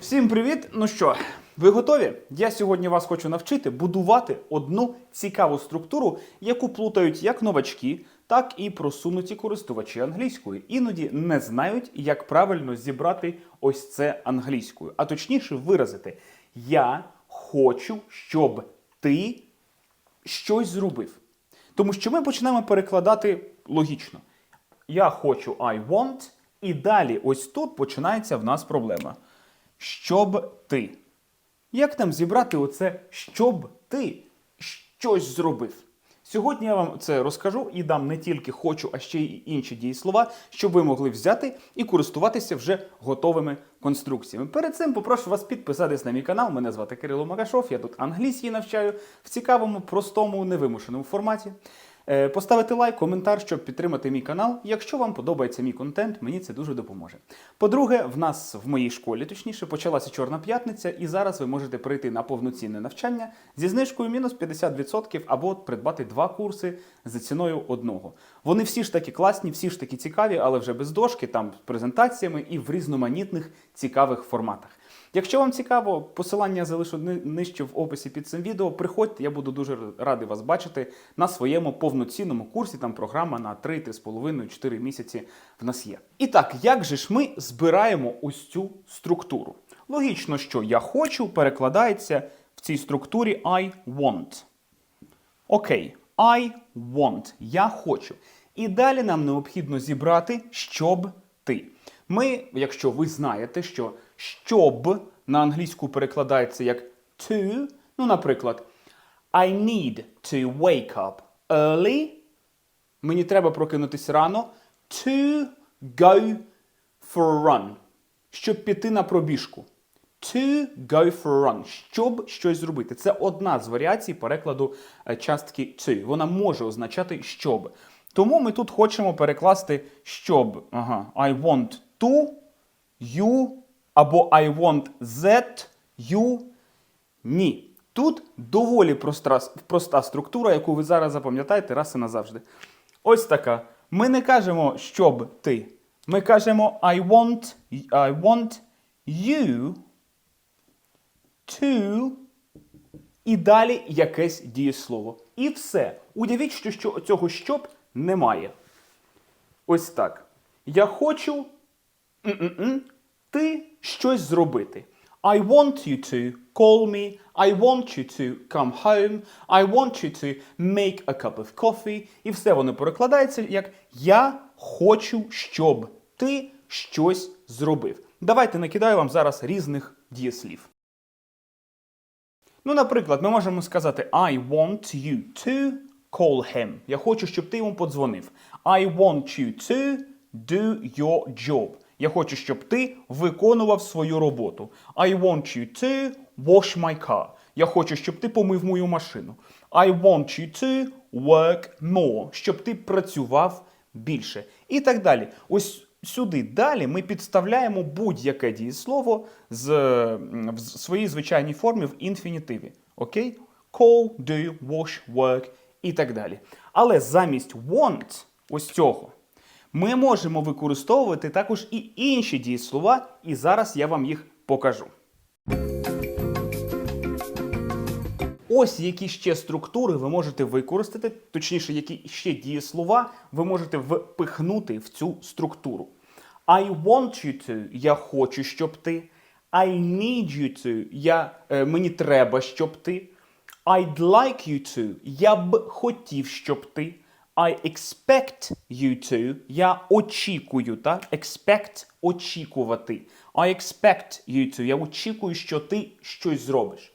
Всім привіт! Ну що, ви готові? Я сьогодні вас хочу навчити будувати одну цікаву структуру, яку плутають як новачки, так і просунуті користувачі англійської. Іноді не знають, як правильно зібрати ось це англійською, а точніше виразити: Я хочу, щоб ти щось зробив. Тому що ми почнемо перекладати логічно. Я хочу I want, і далі ось тут починається в нас проблема. Щоб ти. Як нам зібрати оце, щоб ти щось зробив? Сьогодні я вам це розкажу і дам не тільки хочу, а ще й інші дієслова, щоб ви могли взяти і користуватися вже готовими конструкціями. Перед цим попрошу вас підписатись на мій канал. Мене звати Кирило Магашов. Я тут англійський навчаю в цікавому, простому, невимушеному форматі. Е, Поставити лайк, коментар, щоб підтримати мій канал. Якщо вам подобається мій контент, мені це дуже допоможе. По-друге, в нас в моїй школі, точніше, почалася Чорна п'ятниця, і зараз ви можете прийти на повноцінне навчання зі знижкою мінус 50% або придбати два курси за ціною одного. Вони всі ж таки класні, всі ж таки цікаві, але вже без дошки, там з презентаціями і в різноманітних цікавих форматах. Якщо вам цікаво, посилання залишу нижче в описі під цим відео. Приходьте, я буду дуже радий вас бачити на своєму повноцінному курсі. Там програма на 3, 3,5, 4 місяці в нас є. І так, як же ж ми збираємо ось цю структуру? Логічно, що я хочу перекладається в цій структурі I want. Окей, I want. Я хочу. І далі нам необхідно зібрати, щоб ти. Ми, якщо ви знаєте, що щоб на англійську перекладається як to, ну, наприклад, I need to wake up early. Мені треба прокинутися рано. To go for a run. Щоб піти на пробіжку. To go for a run. Щоб щось зробити. Це одна з варіацій перекладу е, частки to. Вона може означати щоб. Тому ми тут хочемо перекласти щоб. Ага. I want to, you, або I want that, you. Ні. Тут доволі проста, проста структура, яку ви зараз запам'ятаєте раз і назавжди. Ось така. Ми не кажемо, щоб ти. Ми кажемо I want, I want you to і далі якесь дієслово. І все. Уявіть, що, що цього щоб немає. Ось так. Я хочу ти щось зробити. I want you to call me. I want you to come home. I want you to make a cup of coffee. І все воно перекладається як Я хочу, щоб ти щось зробив. Давайте накидаю вам зараз різних дієслів. Ну, наприклад, ми можемо сказати I want you to call him. Я хочу, щоб ти йому подзвонив. I want you to do your job. Я хочу, щоб ти виконував свою роботу. I want you to wash my car. Я хочу, щоб ти помив мою машину. I want you to work more. Щоб ти працював більше. І так далі. Ось сюди далі ми підставляємо будь-яке дієслово з, в своїй звичайній формі в інфінітиві. Окей? Call, do, wash, work і так далі. Але замість want ось цього ми можемо використовувати також і інші дієслова, і зараз я вам їх покажу. Ось які ще структури ви можете використати, точніше, які ще дієслова ви можете впихнути в цю структуру. I want you to, я хочу, щоб ти. I need you to, я, е, мені треба, щоб ти. I'd like you to, я б хотів, щоб ти. I expect you to, я очікую, так? Expect – очікувати. I expect you to, я очікую, що ти щось зробиш.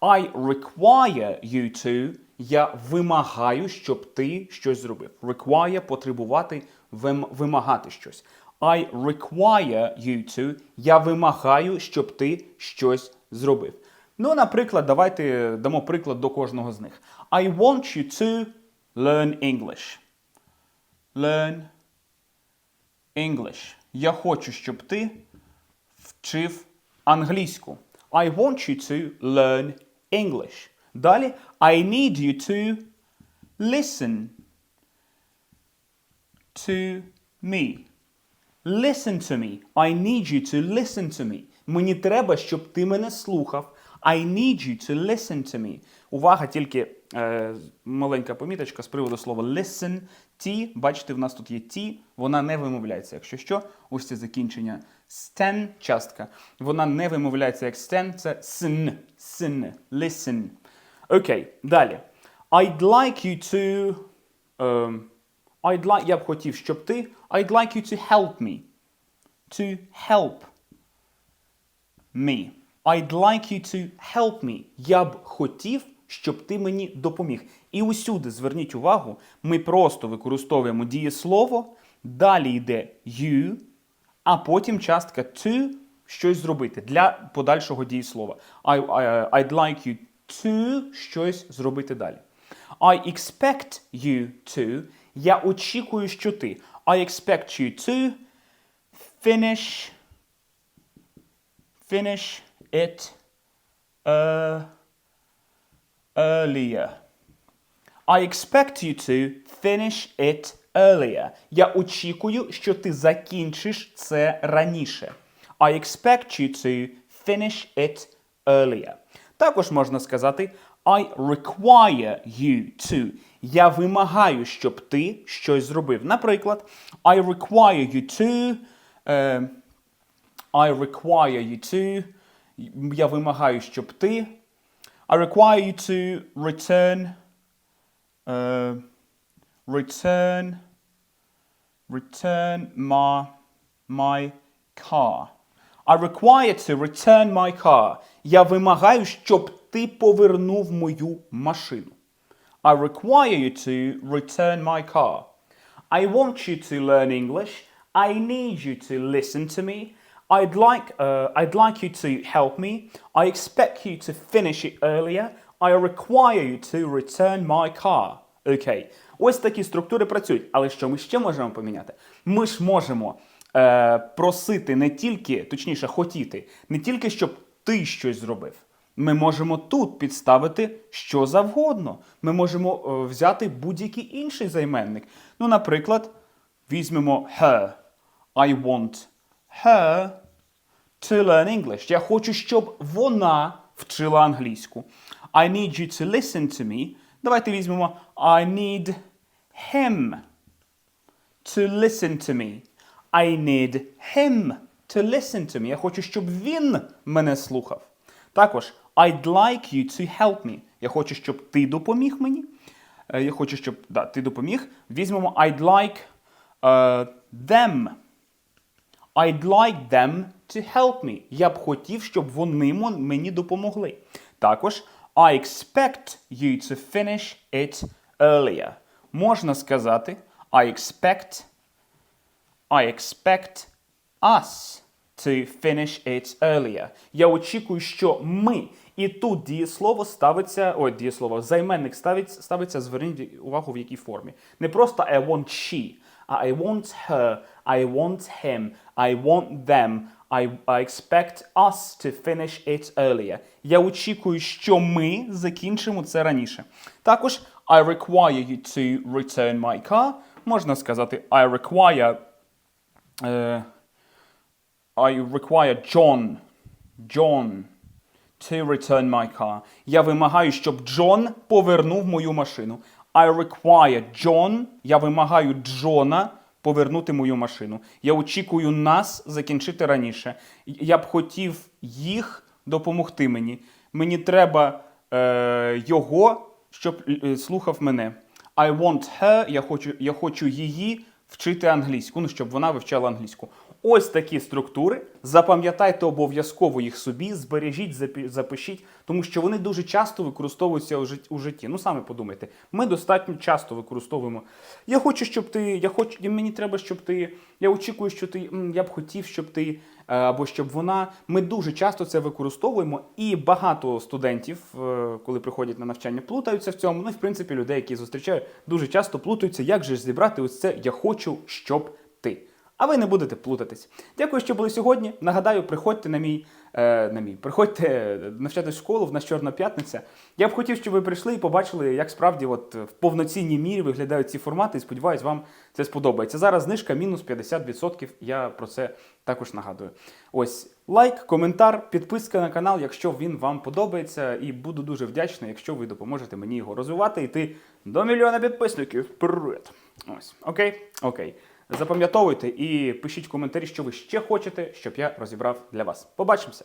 I require you to, я вимагаю, щоб ти щось зробив. Require – потребувати, вим- вимагати щось. I require you to, я вимагаю, щоб ти щось зробив. Ну, наприклад, давайте дамо приклад до кожного з них. I want you to learn English. Learn English. Я хочу, щоб ти вчив англійську. I want you to learn English. Далі I need you to listen to me. Listen to me. I need you to listen to me. Мені треба, щоб ти мене слухав. I need you to listen to me. Увага, тільки е, маленька поміточка з приводу слова listen. Ті, бачите, в нас тут є ті, вона не вимовляється. Якщо що, ось це закінчення стен, частка. Вона не вимовляється як стен, це сн, сн, listen. Окей, далі. I'd like you to. ем, I'd like, я б хотів, щоб ти. I'd like you to help me. To help me. I'd like you to help me. Я б хотів, щоб ти мені допоміг. І усюди зверніть увагу, ми просто використовуємо дієслово, далі йде you, а потім частка to щось зробити для подальшого дієслова. I, I, I'd like you to щось зробити далі. I expect you to. Я очікую, що ти. I expect you to finish finish it uh, earlier. I expect you to finish it earlier. Я очікую, що ти закінчиш це раніше. I expect you to finish it earlier. Також можна сказати I require you to. Я вимагаю, щоб ти щось зробив. Наприклад, I require you to. е, I require you to. Я вимагаю, щоб ти. I require you to return. е, return. Return my, my car. I require to return my car. Я вимагаю, щоб ти повернув мою машину. I require you to return my car. I want you to learn English. I need you to listen to me. I'd like, uh, I'd like you to help me. I expect you to finish it earlier. I require you to return my car. Окей. Ось такі структури працюють. Але що ми ще можемо поміняти? Ми ж можемо е, просити не тільки, точніше, хотіти, не тільки щоб ти щось зробив. Ми можемо тут підставити що завгодно. Ми можемо е, взяти будь-який інший займенник. Ну, наприклад, візьмемо her. I want her to learn English. Я хочу, щоб вона вчила англійську. I need you to listen to me. Давайте візьмемо I need him to listen to me. I need him to listen to me. Я хочу, щоб він мене слухав. Також I'd like you to help me. Я хочу, щоб ти допоміг мені. Е, Я хочу, щоб да, ти допоміг. Візьмемо I'd like е, them. I'd like them to help me. Я б хотів, щоб вони мені допомогли. Також I expect you to finish it earlier. Можна сказати I expect I expect us to finish it earlier. Я очікую, що ми. І тут дієслово ставиться, ой, дієслово, займенник ставиться, ставиться, зверніть увагу в якій формі. Не просто I want she, I want her, I want him, I want them, I, I expect us to finish it earlier. Я очікую, що ми закінчимо це раніше. Також I require you to return my car. Можна сказати I require е, I require John, John to return my car. Я вимагаю, щоб Джон повернув мою машину. I require John. Я вимагаю Джона повернути мою машину. Я очікую нас закінчити раніше. Я б хотів їх допомогти мені. Мені треба е, його, щоб е, слухав мене. I want her. Я хочу, я хочу її вчити англійську, ну, щоб вона вивчала англійську. Ось такі структури. Запам'ятайте обов'язково їх собі, збережіть, запишіть, тому що вони дуже часто використовуються у жит- у житті. Ну саме подумайте, ми достатньо часто використовуємо. Я хочу, щоб ти, я хочу, мені треба, щоб ти. Я очікую, що ти. Я б хотів, щоб ти. е, Або щоб вона. Ми дуже часто це використовуємо, і багато студентів, е, коли приходять на навчання, плутаються в цьому. Ну і в принципі, людей, які зустрічають, дуже часто плутаються, як же зібрати ось це я хочу, щоб. А ви не будете плутатись. Дякую, що були сьогодні. Нагадаю, приходьте на мій. Е, на мій. Приходьте навчатись в школу в нас Чорна п'ятниця. Я б хотів, щоб ви прийшли і побачили, як справді от, в повноцінній мірі виглядають ці формати, і сподіваюсь, вам це сподобається. Зараз знижка мінус 50%. Я про це також нагадую. Ось лайк, коментар, підписка на канал, якщо він вам подобається, і буду дуже вдячний, якщо ви допоможете мені його розвивати йти до мільйона підписників. Вперед! Ось, окей, окей. Запам'ятовуйте і пишіть коментарі, що ви ще хочете, щоб я розібрав для вас. Побачимося!